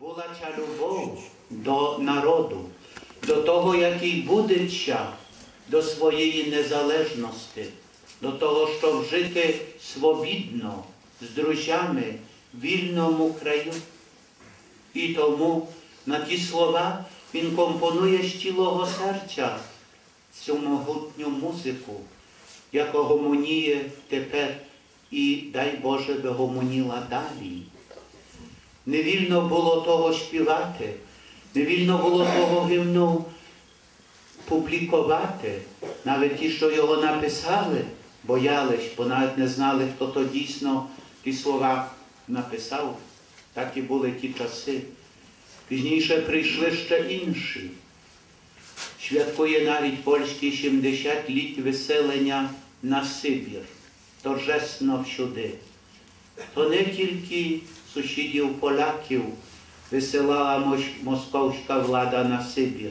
була ця любов до народу, до того, який буде час, до своєї незалежності, до того, щоб жити свобідно з друзями в вільному краю. І тому на ті слова він компонує з цілого серця цю могутню музику, яка гомоніє тепер і, дай Боже, би гомоніла далі. Не вільно було того співати, не вільно було того гімну публікувати. Навіть ті, що його написали, боялись, бо навіть не знали, хто то дійсно ті слова написав. Так і були ті часи. Пізніше прийшли ще інші. Святкує навіть польські 70 літ виселення на Сибір. Торжесно всюди. То не тільки сусідів поляків висилала московська влада на Сибір,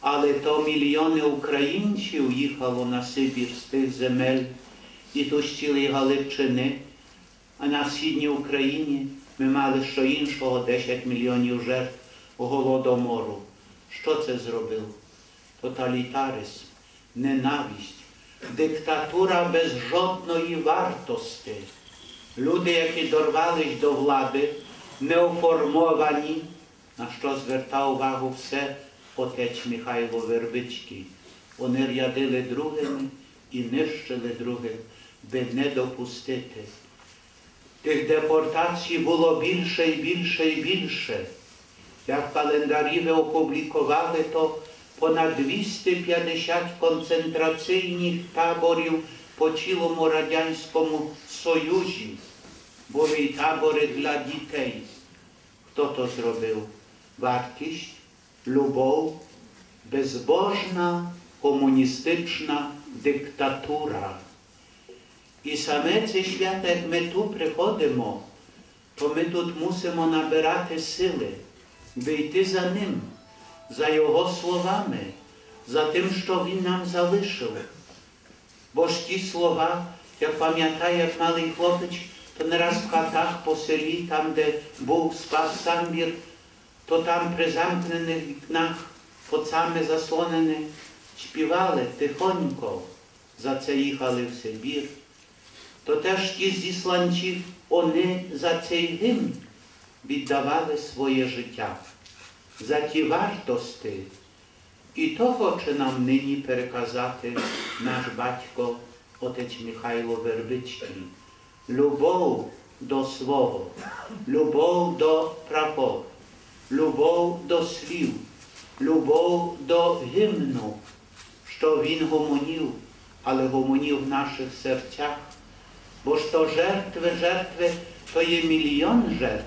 але то мільйони українців їхало на Сибір з тих земель і з цілої Галичини, а на східній Україні ми мали що іншого 10 мільйонів жертв голодомору. Що це зробив? Тоталітаризм, ненависть, диктатура без жодної вартості. Люди, які дорвались до влади, неоформовані, на що звертав увагу все отець Михайло Вербицький. Вони рядили другими і нищили других, би не допустити. Тих депортацій було більше і більше і більше. Як в календарі ви опублікували, то понад 250 концентраційних таборів по цілому Радянському Союзі. Були табори для дітей. Хто то зробив? Вартість, любов, безбожна комуністична диктатура. І саме це свято, як ми тут приходимо, то ми тут мусимо набирати сили, би йти за ним, за його словами, за тим, що він нам залишив. Бо слова, як пам'ятаю, як малий хлопець, то не раз в хатах по селі, там, де був спав самбір, то там при замкнених вікнах, поцами заслонені, співали тихонько, за це їхали в Сибір. То теж ті зісланців, вони за цей гімн віддавали своє життя, за ті вартості. І то хоче нам нині переказати наш батько, отець Михайло Вербицький. Любов до свого, любов до прапор, любов до слів, любов до гімну, що він гомонів, але гомонів в наших серцях. Бо ж то жертви, жертви, то є мільйон жертв.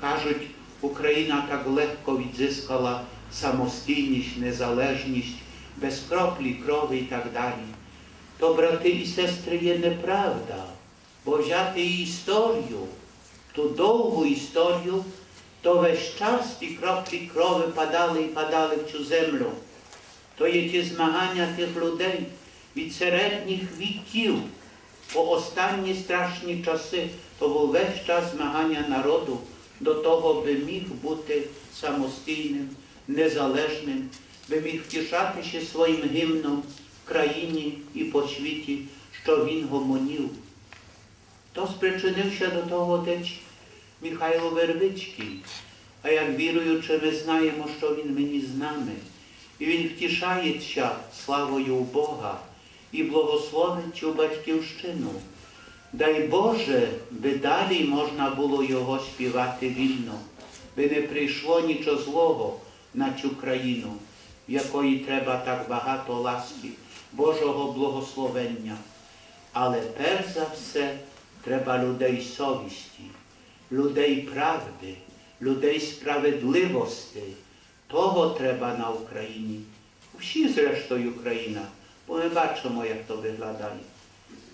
Кажуть, Україна так легко відзискала самостійність, незалежність, без кроплі крові і так далі. То, брати і сестри, є неправда, бо взяти історію, ту довгу історію, то весь час ті краплі крови падали і падали в цю землю. То є ті змагання тих людей від середніх віків по останні страшні часи, то був весь час змагання народу до того, би міг бути самостійним, незалежним, би міг втішатися своїм гімном в країні і по світі, що він гомонів. То спричинився до того отець Михайло Вербицький. А як віруючи, ми знаємо, що він мені з нами. І він втішається славою Бога і благословить цю батьківщину. Дай Боже, би далі можна було його співати вільно, би не прийшло нічого злого на цю країну, в якої треба так багато ласки, Божого благословення. Але перш за все треба людей совісті, людей правди, людей справедливості. Того треба на Україні. Всі, зрештою, країна, бо ми бачимо, як то виглядає.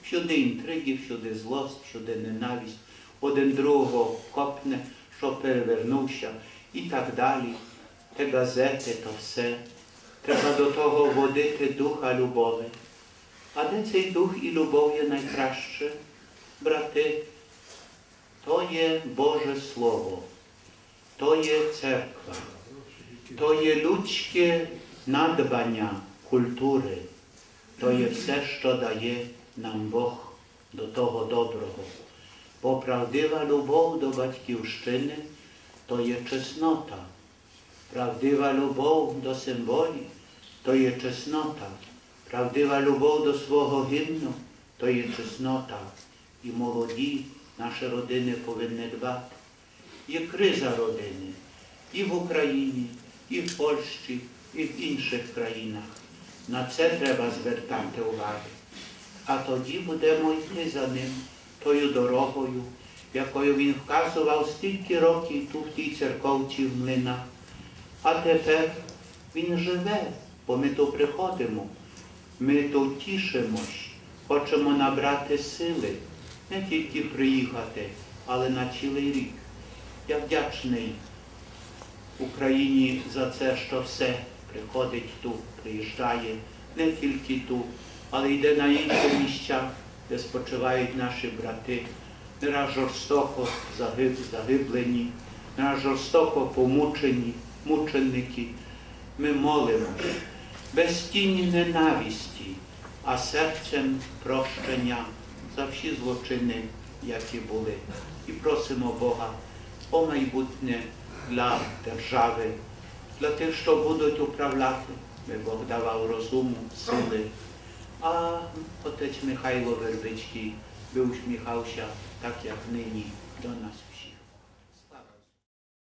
Всюди інтриги, всюди злость, всюди ненависть, один другого копне, що перевернувся і так далі. Те газети, то все. Треба до того водити духа любові. А де цей дух і любов є найкраще, брати? То є Боже Слово. то є церква, то є людське надбання культури, то є все, що дає нам Бог до того доброго. Бо правдива любов до батьківщини то є чеснота. Правдива любов до символів то є чеснота. Правдива любов до свого гімну то є чеснота. І молоді наші родини повинні дбати. Є криза родини і в Україні, і в Польщі, і в інших країнах. На це треба звертати увагу. А тоді будемо йти за ним тою дорогою, якою він вказував стільки років тут в тій церковці в млинах. А тепер він живе, бо ми тут приходимо, ми тут тішимось, хочемо набрати сили, не тільки приїхати, але на цілий рік. Я вдячний Україні за це, що все приходить тут, приїжджає, не тільки тут, але йде на інші місця, де спочивають наші брати, не раз жорстоко загиблені, не раз жорстоко помучені, мученики. Ми молимося без тіні ненависті, а серцем прощення за всі злочини, які були. І просимо Бога о майбутнє для держави, для тих, що будуть управляти. Би Бог давав розуму, сили. А отець Михайло Вербицький би усміхався так, як нині до нас всіх.